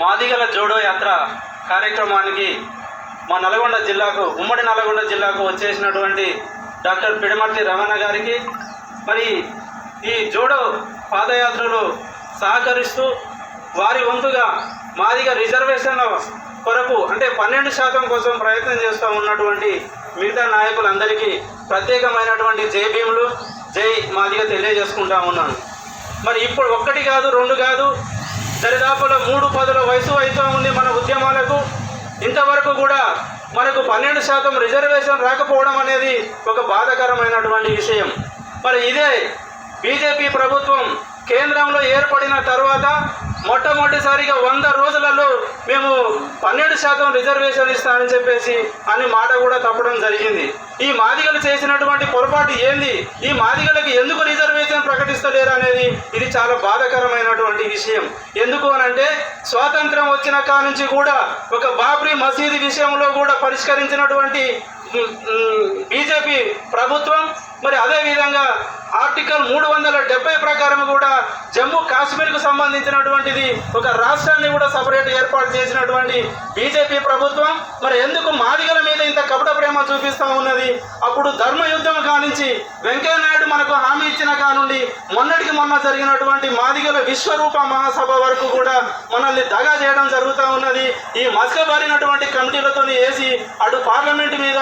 మాదిగల జోడో యాత్ర కార్యక్రమానికి మా నల్గొండ జిల్లాకు ఉమ్మడి నల్గొండ జిల్లాకు వచ్చేసినటువంటి డాక్టర్ పిడమర్తి రమణ గారికి మరి ఈ జోడో పాదయాత్రలు సహకరిస్తూ వారి వంతుగా మాదిగ రిజర్వేషన్ల కొరకు అంటే పన్నెండు శాతం కోసం ప్రయత్నం చేస్తూ ఉన్నటువంటి మిగతా నాయకులందరికీ ప్రత్యేకమైనటువంటి జై భీములు జై మాదిగ తెలియజేసుకుంటా ఉన్నాను. మరి ఇప్పుడు ఒక్కటి కాదు రెండు కాదు దరిదాపులో మూడు పదుల వయసు అవుతూ ఉంది మన ఉద్యమాలకు. ఇంతవరకు కూడా మనకు పన్నెండు శాతం రిజర్వేషన్ రాకపోవడం అనేది ఒక బాధకరమైనటువంటి విషయం. మరి ఇదే బీజేపీ ప్రభుత్వం కేంద్రంలో ఏర్పడిన తర్వాత మొట్టమొదటిసారిగా వంద రోజులలో మేము పన్నెండు శాతం రిజర్వేషన్ ఇస్తామని చెప్పేసి అని మాట కూడా తప్పడం జరిగింది. ఈ మాదిగలు చేసినటువంటి పొరపాటు ఏంది? ఈ మాదిగలకి ఎందుకు రిజర్వేషన్ ప్రకటిస్తలేరు అనేది ఇది చాలా బాధకరమైనటువంటి విషయం. ఎందుకు అనంటే స్వాతంత్రం వచ్చిన కా నుంచి కూడా ఒక బాబ్రీ మసీదు విషయంలో కూడా పరిష్కరించినటువంటి బీజేపీ ప్రభుత్వం మరి అదేవిధంగా ఆర్టికల్ మూడు వందల డెబ్బై ప్రకారం కూడా జమ్మూ కాశ్మీర్కు సంబంధించినటువంటిది ఒక రాష్ట్రాన్ని కూడా సపరేట్ ఏర్పాటు చేసినటువంటి బీజేపీ ప్రభుత్వం మరి ఎందుకు మాదిగల మీద ఇంత కపట ప్రేమ చూపిస్తా ఉన్నది? అప్పుడు ధర్మయుద్ధం కానించి వెంకయ్య నాయుడు మనకు హామీ ఇచ్చిన కానుండి మొన్నటికి మొన్న జరిగినటువంటి మాదిగల విశ్వరూప మహాసభ వరకు కూడా మనల్ని దగా చేయడం జరుగుతూ ఉన్నది. ఈ మసకబారినటువంటి కమిటీలతో వేసి అటు పార్లమెంట్ మీద